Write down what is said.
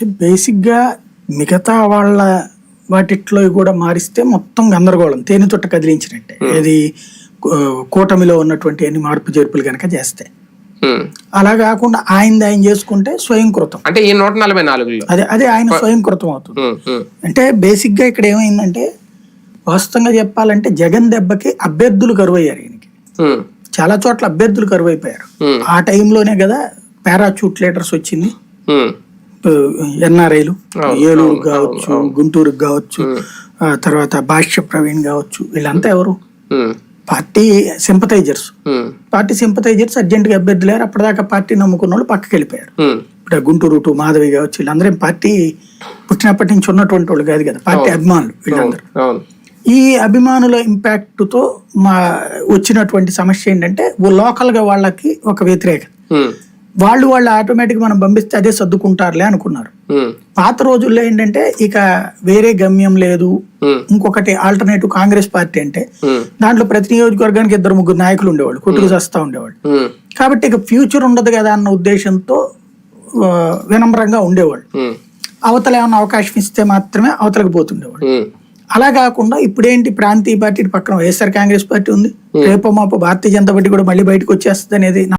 అంటే బేసిక్గా మిగతా వాళ్ళ వాటిట్లో కూడా మారిస్తే మొత్తం గందరగోళం. తేనె తొట్ట కదిలించినట్టే. ఏది కూటమిలో ఉన్నటువంటి అన్ని మార్పు చేర్పులు కనుక చేస్తే. అలా కాకుండా ఆయన ఆయన చేసుకుంటే స్వయం కృతం. అంటే ఈ నూట నలభై నాలుగులో. అదే అదే ఆయన స్వయం కృతం అవుతుంది. అంటే బేసిక్గా ఇక్కడ ఏమైందంటే వాస్తవంగా చెప్పాలంటే జగన్ దెబ్బకి అభ్యర్థులు కరువయ్యారు ఈయనకి. చాలా చోట్ల అభ్యర్థులు కరువైపోయారు. ఆ టైంలోనే కదా పారాచూట్ లీడర్స్ వచ్చింది. ఎన్ఆర్ఐలు ఏలూరు కావచ్చు. గుంటూరుకు కావచ్చు తర్వాత భాష్య ప్రవీణ్ కావచ్చు వీళ్ళంతా ఎవరు? Party sympathisers. పార్టీ సింపతైజర్స్ అర్జెంట్గా అభ్యర్థులు లేరు. అప్పటిదాకా పార్టీ నమ్ముకున్న వాళ్ళు పక్కకి వెళ్ళిపోయారు. ఇప్పుడు గుంటూరు టు మాధవి కావచ్చు వీళ్ళందరూ పార్టీ పుట్టినప్పటి నుంచి ఉన్నటువంటి వాళ్ళు కాదు కదా పార్టీ అభిమానులు వీళ్ళందరూ. ఈ అభిమానుల ఇంపాక్ట్తో మా వచ్చినటువంటి సమస్య ఏంటంటే లోకల్గా వాళ్ళకి ఒక వ్యతిరేకత. వాళ్ళు వాళ్ళు ఆటోమేటిక్ మనం పంపిస్తే అదే సర్దుకుంటారులే అనుకున్నారు. పాత రోజుల్లో ఏంటంటే ఇక వేరే గమ్యం లేదు. ఇంకొకటి ఆల్టర్నేటివ్ కాంగ్రెస్ పార్టీ అంటే దాంట్లో ప్రతి నియోజకవర్గానికి ఇద్దరు ముగ్గురు నాయకులు ఉండేవాళ్ళు కొట్టుకు చస్తా ఉండేవాళ్ళు. కాబట్టి ఇక ఫ్యూచర్ ఉండదు కదా అన్న ఉద్దేశంతో వినమ్రంగా ఉండేవాళ్ళు. అవతల ఏమన్నా అవకాశం ఇస్తే మాత్రమే అవతలకు పోతుండేవాళ్ళు. అలా కాకుండా ఇప్పుడేంటి ప్రాంతీయ పార్టీ పక్కన వైఎస్ఆర్ కాంగ్రెస్ పార్టీ ఉంది. రేపో మాపో భారతీయ జనతా పార్టీ కూడా మళ్ళీ బయటకు వచ్చేస్తుంది అనేది